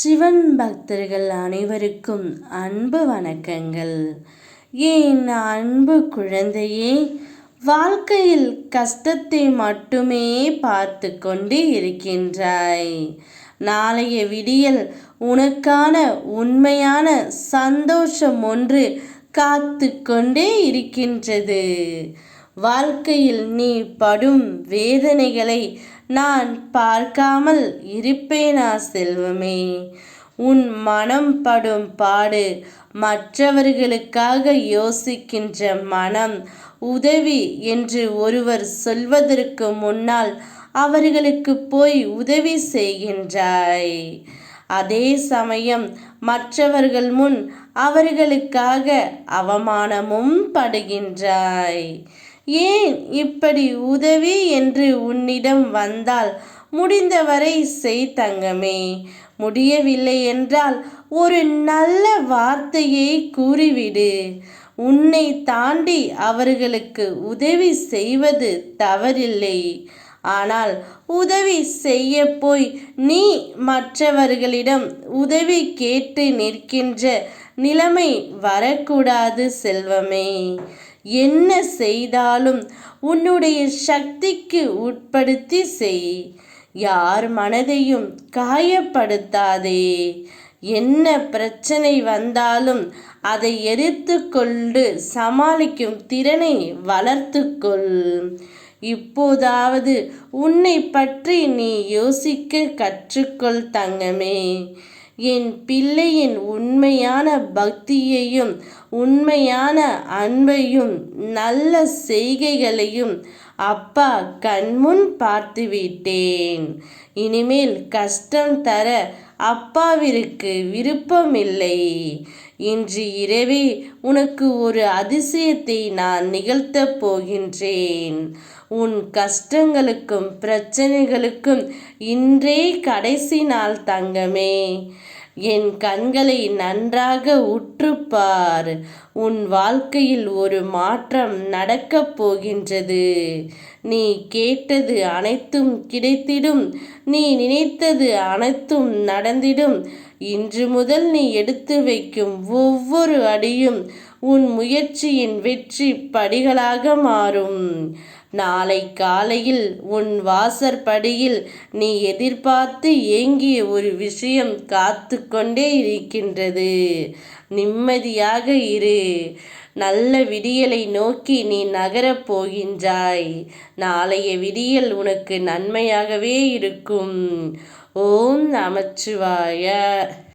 சிவன் பக்தர்கள் அனைவருக்கும் அன்பு வணக்கங்கள். என் அன்பு குழந்தையே வாழ்க்கையில் கஷ்டத்தை மட்டுமே பார்த்து கொண்டு இருக்கின்றாய். நாளைய விடியல் உனக்கான உண்மையான சந்தோஷம் ஒன்று காத்து கொண்டே இருக்கின்றது. வாழ்க்கையில் நீ படும் வேதனைகளை நான் பார்க்காமல் இருப்பேனா செல்வமே? உன் மனம் படும் பாடு மற்றவர்களுக்காக யோசிக்கின்ற மனம் உதவி என்று ஒருவர் சொல்வதற்கு முன்னால் அவர்களுக்கு போய் உதவி செய்கின்றாய். அதே சமயம் மற்றவர்கள் முன் அவர்களுக்காக அவமானமும் படுகின்றாய். ஏன் இப்படி உதவி என்று உன்னிடம் வந்தால் முடிந்தவரை செய் தங்கமே. முடியவில்லை என்றால் ஒரு நல்ல வார்த்தையை கூறிவிடு. உன்னை தாண்டி அவர்களுக்கு உதவி செய்வது தவறில்லை. ஆனால் உதவி செய்ய போய் நீ மற்றவர்களிடம் உதவி கேட்டு நிற்கின்ற நிலைமை வரக்கூடாது செல்வமே. என்ன செய்தாலும் உன்னுடைய சக்திக்கு உட்படுத்தி செய். யார் மனதையும் காயப்படுத்தாதே. என்ன பிரச்சனை வந்தாலும் அதை எரித்து கொண்டு சமாளிக்கும் திறனை வளர்த்துக்கொள். இப்போதாவது உன்னை பற்றி நீ யோசிக்க கற்றுக்கொள் தங்கமே. என் பிள்ளையின் உண்மையான பக்தியையும் உண்மையான அன்பையும் நல்ல செய்கைகளையும் அப்பா கண்முன் பார்த்துவிட்டேன். இனிமேல் கஷ்டம் தர அப்பாவிற்கு விருப்பமில்லை. இன்று இரவே உனக்கு ஒரு அதிசயத்தை நான் நிகழ்த்தப் போகின்றேன். உன் கஷ்டங்களுக்கும் பிரச்சனைகளுக்கும் இன்றே கடைசி நாள் தங்கமே. என் கண்களை நன்றாக உற்றுப்பார். உன் வாழ்க்கையில் ஒரு மாற்றம் நடக்கப் போகின்றது. நீ கேட்டது அனைத்தும் கிடைத்திடும். நீ நினைத்தது அனைத்தும் நடந்திடும். இன்று முதல் நீ எடுத்து வைக்கும் ஒவ்வொரு அடியும் உன் முயற்சியின் வெற்றி படிகளாக மாறும். நாளை காலையில் உன் வாசற்படியில் நீ எதிர்பார்த்து ஏங்கிய ஒரு விஷயம் காத்து கொண்டே இருக்கின்றது. நிம்மதியாக இரு. நல்ல விடியலை நோக்கி நீ நகரப் போகின்றாய். நாளைய விடியல் உனக்கு நன்மையாகவே இருக்கும். ஓம் நமச்சிவாய.